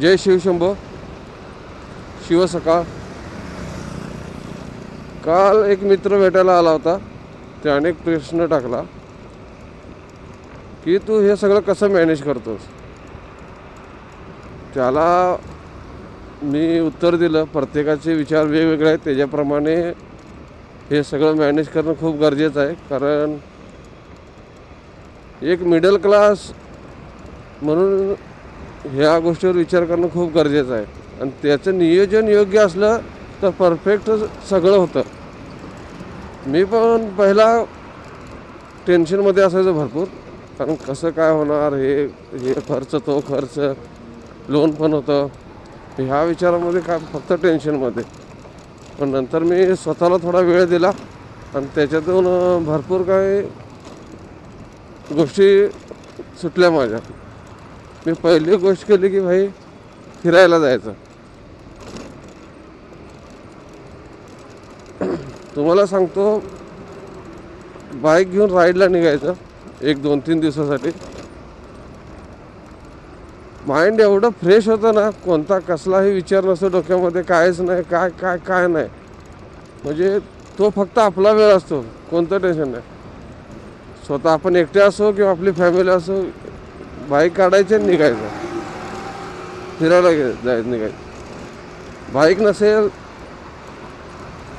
जय शिवशंभ शिवसकाळ काल एक मित्र भेटायला आला होता. त्याने एक प्रश्न टाकला. की तू हे सगळं कसं मॅनेज करतोस? त्याला मी उत्तर दिलं. प्रत्येकाचे विचार वेगवेगळे आहेत. त्याच्याप्रमाणे हे सगळं मॅनेज करणं खूप गरजेचं आहे. कारण एक मिडल क्लास म्हणून ह्या गोष्टीवर विचार करणं खूप गरजेचं आहे. आणि त्याचं नियोजन योग्य असलं तर परफेक्ट सगळं होतं. मी पण पहिला टेन्शनमध्ये असायचं भरपूर. कारण कसं काय होणार हे हे खर्च तो खर्च लोन पण होतं. ह्या विचारामध्ये काय फक्त टेन्शनमध्ये. पण नंतर मी स्वतःला थोडा वेळ दिला आणि त्याच्यातून भरपूर काही गोष्टी सुटल्या माझ्या. मी पहिली गोष्ट केली की भाई फिरायला जायचं. तुम्हाला सांगतो बाईक घेऊन राईडला निघायचं एक दोन तीन दिवसासाठी. माइंड एवढं फ्रेश होतं ना कोणता कसलाही विचार नसतो डोक्यामध्ये कायच नाही काय काय काय नाही. म्हणजे तो फक्त आपला वेळ असतो कोणतं टेन्शन नाही. स्वतः आपण एकटे असो किंवा आपली फॅमिली असो बाईक काढायची आणि निघायचं. फिरायला जाय जायचं निघायचं. बाईक नसेल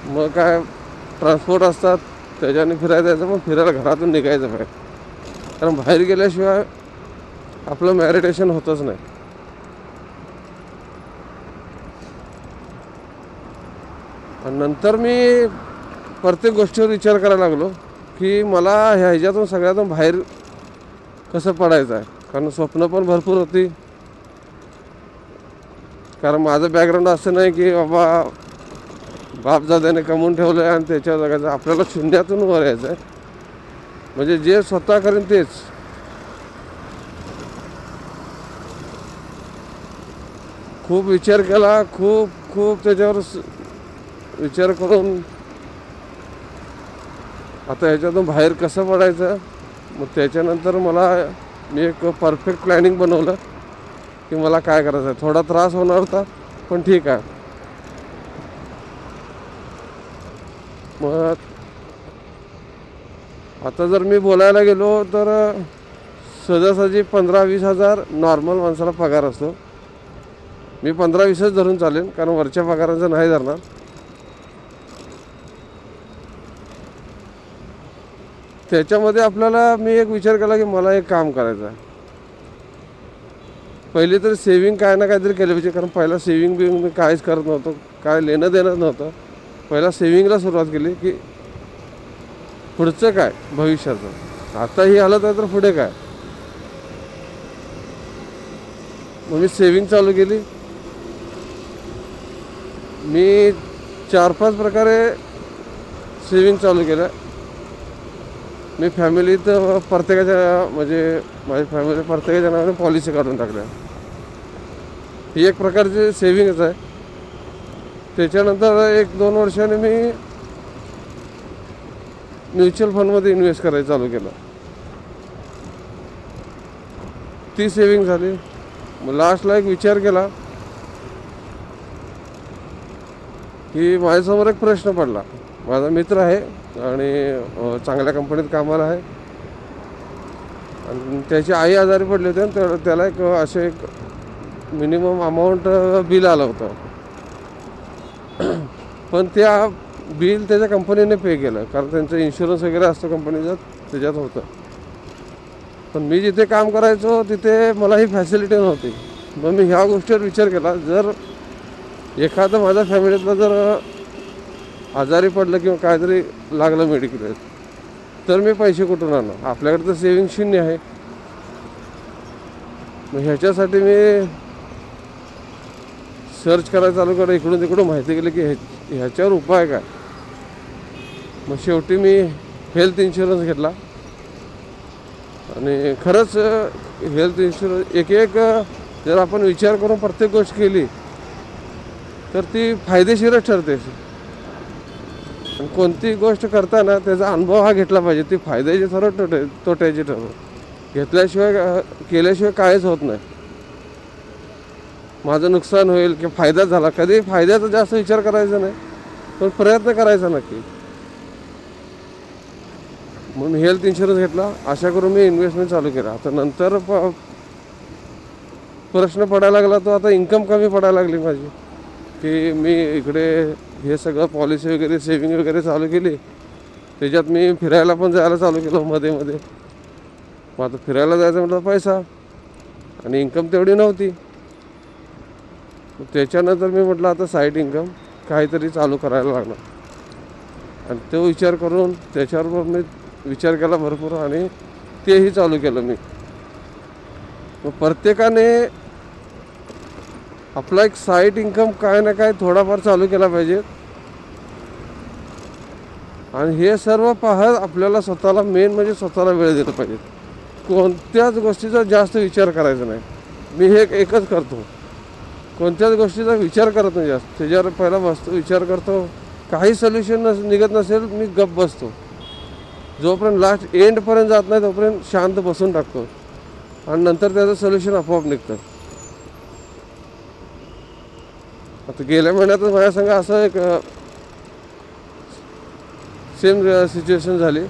मग काय ट्रान्सपोर्ट असतात त्याच्याने फिरायला जायचं मग फिरायला घरातून निघायचं बाहेर. कारण बाहेर गेल्याशिवाय आपलं मॅरिटेशन होतच नाही. आणि नंतर मी प्रत्येक गोष्टीवर विचार करायला लागलो की मला ह्या ह्याच्यातून सगळ्यातून बाहेर कसं पडायचं आहे? कारण स्वप्न पण भरपूर होती. कारण माझं बॅकग्राऊंड असं नाही की बाबा बापजाद्याने कमवून ठेवलं आहे आणि त्याच्यावर जगायचं आपल्याला शून्यातून वर यायचं आहे म्हणजे जे स्वतः करेन तेच. खूप विचार केला खूप खूप त्याच्यावर विचार करून. आता ह्याच्यातून बाहेर कसं पडायचं? मग त्याच्यानंतर मला मी एक परफेक्ट प्लॅनिंग बनवलं की मला काय करायचं आहे थोडा त्रास होणार होता पण ठीक आहे. मग आता जर मी बोलायला गेलो तर सहजासहजी पंधरा वीस हजार नॉर्मल माणसाला पगार असतो. मी पंधरा वीसच धरून चालेन कारण वरच्या पगारांचं नाही धरणार. त्याच्यामध्ये आपल्याला मी एक विचार केला की मला एक काम करायचं आहे. पहिले तर सेविंग काय ना काहीतरी केलं पाहिजे कारण पहिला सेविंग बिविंग मी काहीच करत नव्हतो काय लेणं देणं नव्हतं. पहिला सेविंगला सुरुवात केली की पुढचं काय? भविष्याचं. आता ही आलं तर पुढे काय? मग मी सेविंग चालू केली. मी चार पाच प्रकारे सेविंग चालू केलं. मी फॅमिलीत प्रत्येकाच्या म्हणजे माझी फॅमिली प्रत्येकाच्या नावाने पॉलिसी काढून टाकल्या. ही एक प्रकारची सेविंगच आहे. त्याच्यानंतर एक दोन वर्षाने मी म्युच्युअल फंडमध्ये इन्व्हेस्ट करायचं चालू केलं. ती सेविंग झाली. मग लास्टला एक विचार केला. की माझ्यासमोर एक प्रश्न पडला. माझा मित्र आहे आणि चांगल्या कंपनीत कामाला आहे. आणि त्याची आई आजारी पडली होती आणि त्याला एक असे एक मिनिमम अमाऊंट बिल आलं होतं. पण त्या बिल त्याच्या कंपनीने पे केलं कारण त्यांचं इन्शुरन्स वगैरे असतो कंपनीचा त्याच्यात होतं. पण मी जिथे काम करायचो तिथे मला ही फॅसिलिटी नव्हती. मग मी ह्या गोष्टीवर विचार केला जर एखादं माझ्या फॅमिलीतलं जर आजारी पडलं किंवा काहीतरी लागलं मेडिकल तर मी पैसे कुठून आणणार आपल्याकडे तर सेविंग शून्य आहे. मग ह्याच्यासाठी मी सर्च करायला चालू करा इकडून तिकडून माहिती केली की ह्याच्यावर उपाय काय? मग शेवटी मी हेल्थ इन्शुरन्स घेतला. आणि खरंच हेल्थ इन्शुरन्स एक एक जर आपण विचार करून प्रत्येक गोष्ट केली तर ती फायदेशीरच ठरते. पण कोणती गोष्ट करताना त्याचा अनुभव हा घेतला पाहिजे. ती फायद्याची ठरव तोटे तोट्याची ठरव. घेतल्याशिवाय केल्याशिवाय काहीच होत नाही. माझं नुकसान होईल किंवा फायदा झाला कधी फायद्याचा जास्त विचार करायचा नाही पण प्रयत्न करायचा नक्की. म्हणून हेल्थ इन्शुरन्स घेतला. अशा करून मी इन्व्हेस्टमेंट चालू केला. आता नंतर प प्रश्न पडायला लागला तो आता इन्कम कमी पडायला लागली माझी. की मी इकडे हे सगळं पॉलिसी वगैरे सेविंग वगैरे चालू केली. त्याच्यात मी फिरायला पण जायला चालू केलं मध्ये मध्ये. मग आता फिरायला जायचं म्हटलं पैसा. आणि इन्कम तेवढी नव्हती. त्याच्यानंतर मी म्हटलं आता साईड इन्कम काहीतरी चालू करायला लागणार. आणि तो विचार करून त्याच्यावर मी विचार केला भरपूर आणि तेही चालू केलं मी. मग प्रत्येकाने आपला एक साईड इन्कम काय ना काय थोडाफार चालू केला पाहिजे. आणि हे सर्व पाहत आपल्याला स्वतःला मेन म्हणजे स्वतःला वेळ दिला पाहिजे. कोणत्याच गोष्टीचा जास्त विचार करायचा नाही. मी हे एकच करतो. कोणत्याच गोष्टीचा विचार करत नाही जास्त. त्याच्यावर पहिला बसतो विचार करतो. काही सोल्युशन नस निघत नसेल मी गप बसतो. जोपर्यंत लास्ट एंडपर्यंत जात नाही तोपर्यंत शांत बसून टाकतो. आणि नंतर त्याचं सोल्युशन आपोआप निघतं. आता गेल्या महिन्यातच माझ्या संघ असं एक सेम सिच्युएशन झाली.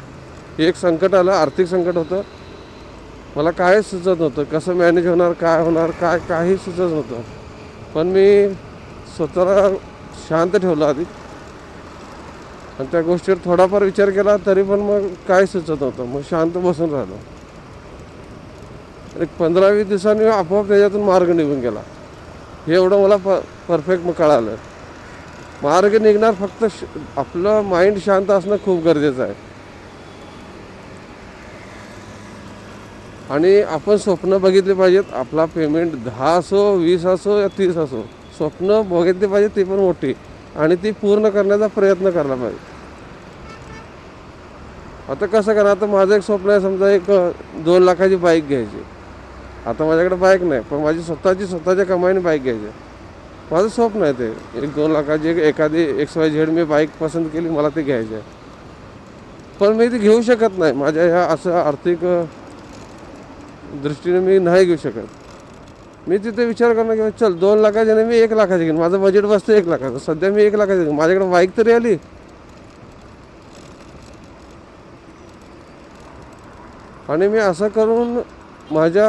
एक संकट आलं आर्थिक संकट होतं. मला काय सुचत नव्हतं कसं मॅनेज होणार काय होणार काय काही सुचत नव्हतं. पण मी स्वतःला शांत ठेवलं आधी. आणि त्या गोष्टीवर थोडाफार विचार केला तरी पण मग काय सुचत नव्हतं. मग शांत बसून राहिलो. एक पंधरा वीस दिवसांनी आपोआप त्याच्यातून मार्ग निघून गेला. हे एवढं मला प परफेक्ट मग कळालं. मार्ग निघणार फक्त श आपलं माइंड शांत असणं खूप गरजेचं आहे. आणि आपण स्वप्न बघितले पाहिजेत आपला पेमेंट दहा असो वीस असो या तीस असो. स्वप्न बघितले पाहिजे ती पण मोठी. आणि ती पूर्ण करण्याचा प्रयत्न करायला पाहिजे. आता कसं करा आता माझं एक स्वप्न आहे समजा एक दोन लाखाची बाईक घ्यायची. आता माझ्याकडे बाईक नाही पण माझी स्वतःची स्वतःच्या कमाईने बाईक घ्यायची. माझं स्वप्न आहे ते. एक दोन लाखाची एक एखादी एक्स वाय झेड मी बाईक पसंत केली मला ते घ्यायची आहे. पण मी ती घेऊ शकत नाही. माझ्या ह्या असं आर्थिक दृष्टीने मी नाही घेऊ शकत. मी तिथे विचार करणार की चल दोन लाखाचे नाही मी एक लाखाचे घेईन. माझं बजेट बसतं एक लाखाचं. सध्या मी एक लाखाचे घेईन. माझ्याकडे बाईक तरी आली. आणि मी असं करून माझ्या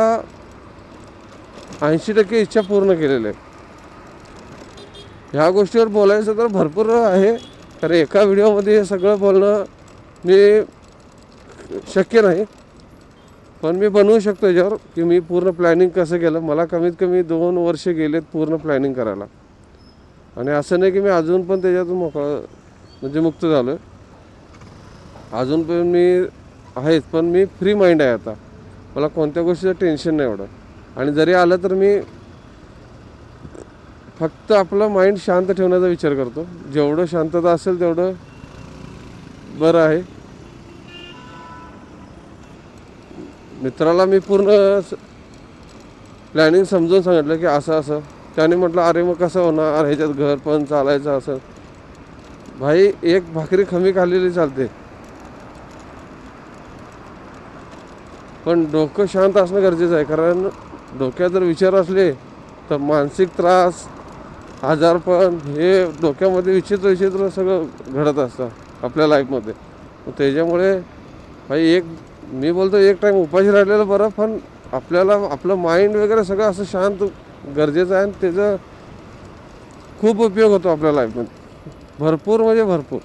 ऐंशी टक्के इच्छा पूर्ण केलेल्या आहेत ह्या गोष्टीवर बोलायचं तर भरपूर आहे. कारण एका व्हिडिओमध्ये हे सगळं बोलणं मी शक्य नाही. पण मी बनवू शकतो याच्यावर की मी पूर्ण प्लॅनिंग कसं केलं. मला कमीत कमी दोन वर्ष गेलेत पूर्ण प्लॅनिंग करायला. आणि असं नाही की मी अजून पण त्याच्यातून मोकळं म्हणजे मुक्त झालो अजून पण मी आहेच पण मी फ्री माइंड आहे आता. मला कोणत्या गोष्टीचं टेन्शन नाही एवढं. आणि जरी आलं तर मी फक्त आपलं माइंड शांत ठेवण्याचा विचार करतो. जेवढं शांतता असेल तेवढं बरं आहे. मित्राला मी पूर्ण प्लॅनिंग समजून सांगितलं की असं असं. त्याने म्हटलं अरे मग कसं होणार? ह्याच्यात घर पण चालायचं असं. भाई एक भाकरी कमी खाल्लेली चालते. पण डोकं शांत असणं गरजेचं आहे. कारण डोक्यात जर विचार असले तर मानसिक त्रास आजारपण हे डोक्यामध्ये विचित्र विचित्र सगळं घडत असतं आपल्या लाईफमध्ये. त्याच्यामुळे भाई एक मी बोलतो एक टाईम उपाशी राहिलेलं बरं पण आपल्याला आपलं माइंड वगैरे सगळं असं शांत गरजेचं आहे आणि त्याचा खूप उपयोग होतो आपल्या लाईफमध्ये भरपूर म्हणजे भरपूर.